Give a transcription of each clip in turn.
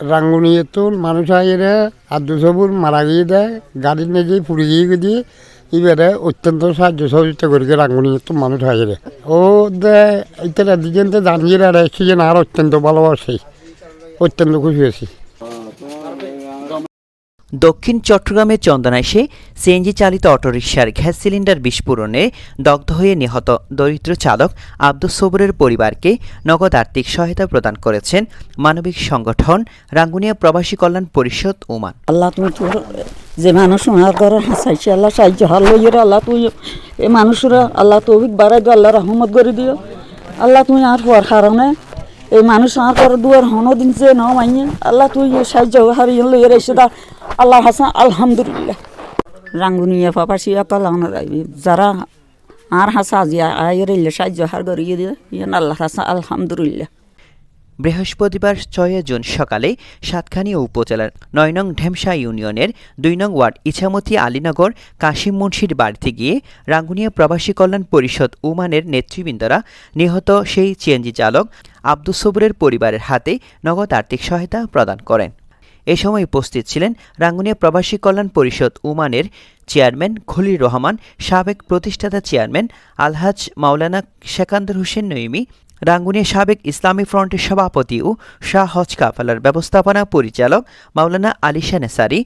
রাঙ্গুনিয়ে তো মানুষ আইরে আর সবুর মারা গিয়ে দেয় গাড়ি নিয়ে পুড়ে গিয়ে দিয়ে এবারে অত্যন্ত সাহায্য সহযোগিতা করি রাঙ্গুনি তো মানুষ আইরে ও দিকেন তো জানিয়ে আর সিজন আর অত্যন্ত ভালোবাসি, অত্যন্ত খুশি হয়েছি। দক্ষিণ চট্টগ্রামের চন্দনাইশে সিএনজি চালিত অটোরিকশার গ্যাস সিলিন্ডার বিস্ফোরণে দগ্ধ হয়ে নিহত দরিদ্র চালক আব্দুস সবুরের পরিবারকে নগদ আর্থিক সহায়তা প্রদান করেছেন মানবিক সংগঠন রাঙ্গুনিয়া প্রবাসী কল্যাণ পরিষদ, ওমান। আল্লাহ তুমি যে মানুষ হাসাইছে, আল্লাহ সাহায্য হার লইয়ের, আল্লাহ তুই এ মানুষরা, আল্লাহ তৌফিক বাড়াই দিও, আল্লাহ রহমত করে দিও। আল্লাহ তুই আর হওয়ার কারণে এই মানুষ আর করে দুয়ার হনো দিন যে ন মাইয়ে। আল্লাহ তুই সাহায্য হারিয়ে লইয়ের, এসে দা আল্লাহ হাসান, আলহামদুলিল্লাহ। রাঙ্গুনিয়া পাপাসি অকল যারা আর হাসা জিয়া আয়ের সাহায্য হার করিয়ে দিয়ে আল্লাহ হাসান, আলহামদুলিল্লাহ। বৃহস্পতিবার ছয় জুন সকালে সাতখানি উপজেলার নয় নং ঢেমসা ইউনিয়নের দুই নং ওয়ার্ড ইছামতি আলীনগর কাশিম মুন্সির বাড়িতে গিয়ে রাঙ্গুনিয়া প্রবাসী কল্যাণ পরিষদ উমানের নেতৃবৃন্দরা নিহত সেই সিএনজি চালক আব্দুস সবুরের পরিবারের হাতে নগদ আর্থিক সহায়তা প্রদান করেন। এ সময় উপস্থিত ছিলেন রাঙ্গুনিয়া প্রবাসী কল্যাণ পরিষদ উমানের চেয়ারম্যান খলিল রহমান, সাবেক প্রতিষ্ঠাতা চেয়ারম্যান আলহাজ মাওলানা সেকান্দর হোসেন নইমি রাঙ্গুনিয়া সাবেক ইসলামী ফ্রন্টের সভাপতি ও শাহ হজ কাফালার ব্যবস্থাপনা পরিচালক মাওলানা আলিশা নেসারি,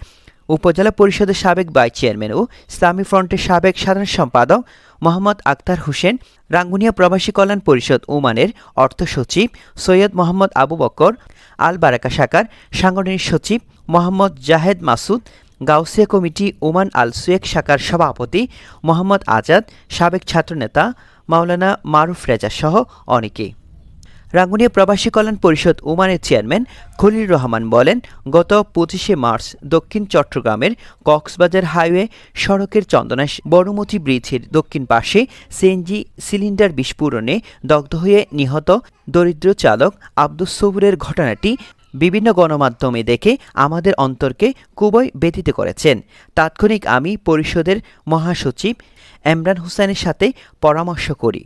উপজেলা পরিষদের সাবেক ভাইস চেয়ারম্যান ও ইসলামী ফ্রন্টের সাবেক সাধারণ সম্পাদক মোহাম্মদ আক্তার হোসেন, রাঙ্গুনিয়া প্রবাসী কল্যাণ পরিষদ ওমানের অর্থ সচিব সৈয়দ মোহাম্মদ আবু বকর আল বারাকা শাখার সাংগঠনিক সচিব Mohammad Zahed Masud, Gausia committee Oman Al Suwaiq শাখার সভাপতি মোহাম্মদ আজাদ, সাবেক ছাত্রনেতা মাওলানা মারুফ রেজা সহ অনেকে। রাঙ্গুনিয়া প্রবাসী কল্যাণ পরিষদ ওমানের চেয়ারম্যান খলিল রহমান বলেন, গত পঁচিশে মার্চ দক্ষিণ চট্টগ্রামের কক্সবাজার হাইওয়ে সড়কের চন্দনাশ বড়মতি ব্রিজের দক্ষিণ পাশে সিএনজি সিলিন্ডার বিস্ফোরণে দগ্ধ হয়ে নিহত দরিদ্র চালক আব্দুস সবুরের ঘটনাটি বিভিন্ন গণমাধ্যমে দেখে আমাদের অন্তরকে খুবই ব্যথিত করেছেন। তাৎক্ষণিক আমি পরিষদের মহাসচিব এমরান হোসেনের সাথে পরামর্শ করি।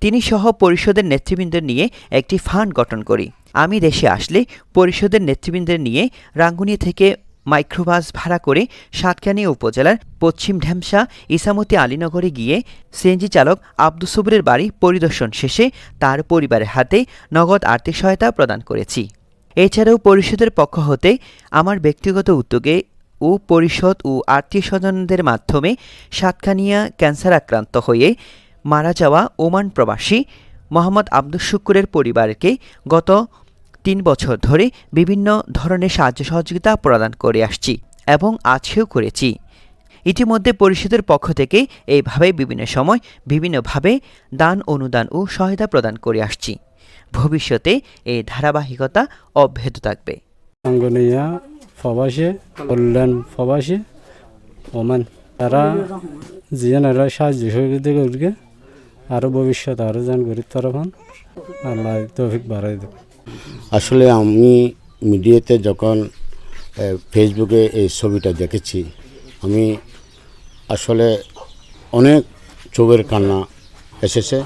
তিনি সহ পরিষদের নেতৃবৃন্দ নিয়ে একটি ফান্ড গঠন করি। আমি দেশে আসলে পরিষদের নেতৃবৃন্দের নিয়ে রাঙ্গুনি থেকে মাইক্রোবাস ভাড়া করে সাতকানি উপজেলার পশ্চিম ঢেমসা, ইসামতি আলীনগরে গিয়ে সিএনজি চালক আব্দুস সবুরের বাড়ি পরিদর্শন শেষে তার পরিবারের হাতে নগদ আর্থিক সহায়তা প্রদান করেছি। এছাড়াও পরিষদের পক্ষ হতে আমার ব্যক্তিগত উদ্যোগে ও পরিষদ ও আত্মীয় স্বজনদের মাধ্যমে সাতখানিয়া ক্যান্সার আক্রান্ত হয়ে মারা যাওয়া ওমান প্রবাসী মোহাম্মদ আব্দুল শুক্কুরের পরিবারকে গত তিন বছর ধরে বিভিন্ন ধরনের সাহায্য সহযোগিতা প্রদান করে আসছি এবং আজকেও করেছি। ইতিমধ্যে পরিষদের পক্ষ থেকে এইভাবে বিভিন্ন সময় বিভিন্নভাবে দান, অনুদান ও সহায়তা প্রদান করে আসছি। ভবিষ্যতে এই ধারাবাহিকতা অব্যাহত থাকবে। ওমান, তারা সাহায্য সহযোগিতা করবে। আরও ভবিষ্যৎ আরও যেন গরিব তরফান। আল্লাহ তৌফিক বাড়াই দেবে আসলে আমি মিডিয়াতে যখন ফেসবুকে এই ছবিটা দেখেছি, আমি আসলে অনেক চোখের কান্না এসেছে।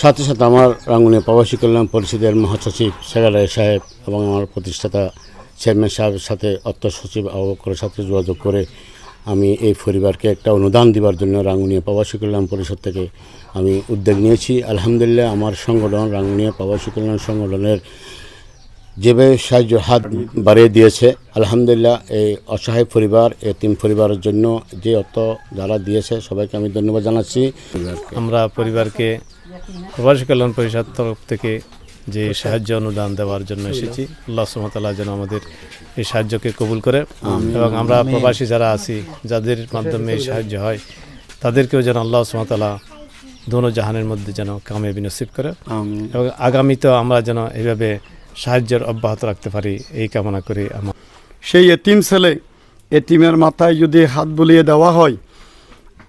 সাথে সাথে আমার রাঙ্গুনিয়া প্রবাসী কল্যাণ পরিষদের মহাসচিব সেক্রেটারি সাহেব এবং আমার প্রতিষ্ঠাতা চেয়ারম্যান সাহেবের সাথে অর্থ সচিব আবকরের সাথে যোগাযোগ করে আমি এই পরিবারকে একটা অনুদান দেওয়ার জন্য রাঙ্গুনিয়া প্রবাসী কল্যাণ পরিষদ থেকে আমি উদ্যোগ নিয়েছি। আলহামদুলিল্লাহ আমার সংগঠন রাঙ্গুনিয়া প্রবাসী কল্যাণ সংগঠনের যেভাবে সাহায্য হাত বাড়িয়ে দিয়েছে। আলহামদুলিল্লাহ এই অসহায় পরিবার, এতিম পরিবারের জন্য যে অর্থ যারা দিয়েছে, সবাইকে আমি ধন্যবাদ জানাচ্ছি। আমরা পরিবারকে প্রবাসী কল্যাণ পরিষদ তরফ থেকে যে সাহায্য অনুদান দেওয়ার জন্য এসেছি। আল্লাহ সুমতাল্লাহ যেন আমাদের এই সাহায্যকে কবুল করে এবং আমরা প্রবাসী যারা আছি যাদের মাধ্যমে এই সাহায্য হয় তাদেরকেও যেন আল্লাহ সুমতাল্লাহ দোনো জাহানের মধ্যে যেন কামে নসিব করে। এবং আগামীতেও আমরা যেন এইভাবে সাহায্যের অব্যাহত রাখতে পারি এই কামনা করি আমার। সেই এতিম ছেলে এতিমের মাথায় যদি হাত বুলিয়ে দেওয়া হয়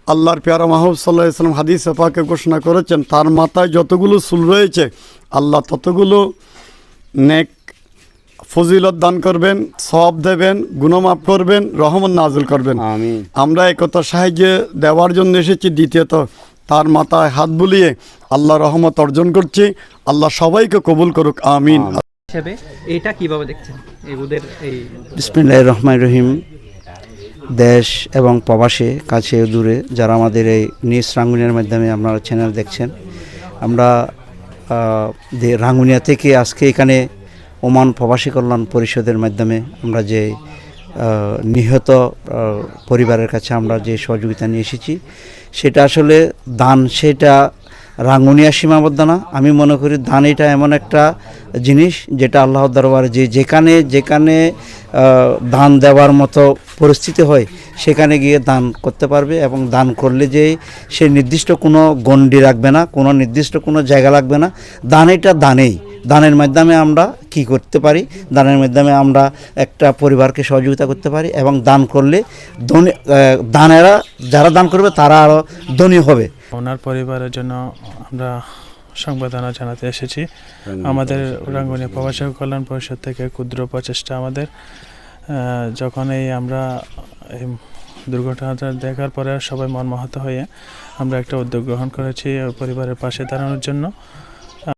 আল্লাহর পেয়ারা মাহবুব সাল্লাহ ইসলাম হাদিস পাকে ঘোষণা করেছেন তার মাথায় যতগুলো চুল রয়েছে আল্লাহ ততগুলো নেক ফজিলত দান করবেন সব দেবেন গুণমাপ করবেন রহমান নাজুল করবেন। আমরা একথা সাহায্য দেওয়ার জন্য এসেছি। দ্বিতীয়ত তার মাথায় হাত বুলিয়ে আল্লাহ রহমত অর্জন করছি। আল্লাহ সবাইকে কবুল করুক আমিন। হিসেবে এটা কীভাবে দেখছেন? এই ওদের এই রহিম। দেশ এবং প্রবাসে কাছে দূরে যারা আমাদের এই নিউজ রাঙ্গুনিয়ার মাধ্যমে আপনারা চ্যানেল দেখছেন, আমরা রাঙ্গুনিয়া থেকে আজকে এখানে ওমান প্রবাসী কল্যাণ পরিষদের মাধ্যমে আমরা যে নিহত পরিবারের কাছে আমরা যে সহযোগিতা নিয়ে এসেছি, সেটা আসলে দান, সেটা রাঙ্গুনিয়া সীমাবদ্ধ না আমি মনে করি দান এটা এমন একটা জিনিস যেটা আল্লাহ দরবারে যে যেখানে যেখানে দান দেওয়ার মতো পরিস্থিতি হয়, সেখানে গিয়ে দান করতে পারবে এবং দান করলে যে সে নির্দিষ্ট কোনো গণ্ডি রাখবে না, কোনো নির্দিষ্ট কোনো জায়গা লাগবে না। দান এটা দানেই দানের মাধ্যমে আমরা কি করতে পারি? দানের মাধ্যমে আমরা একটা পরিবারকে সহযোগিতা করতে পারি এবং দান করলে ধনী দানেরা যারা দান করবে তারা আরও ধনী হবে। ওনার পরিবারের জন্য আমরা সংবর্ধনা জানাতে এসেছি। আমাদের রাঙ্গুনিয়া প্রবাসী কল্যাণ পরিষদ থেকে ক্ষুদ্র প্রচেষ্টা আমাদের। যখন এই আমরা এই দুর্ঘটনাটা দেখার পরে সবাই মর্মাহত হয়ে আমরা একটা উদ্যোগ গ্রহণ করেছি পরিবারের পাশে দাঁড়ানোর জন্য।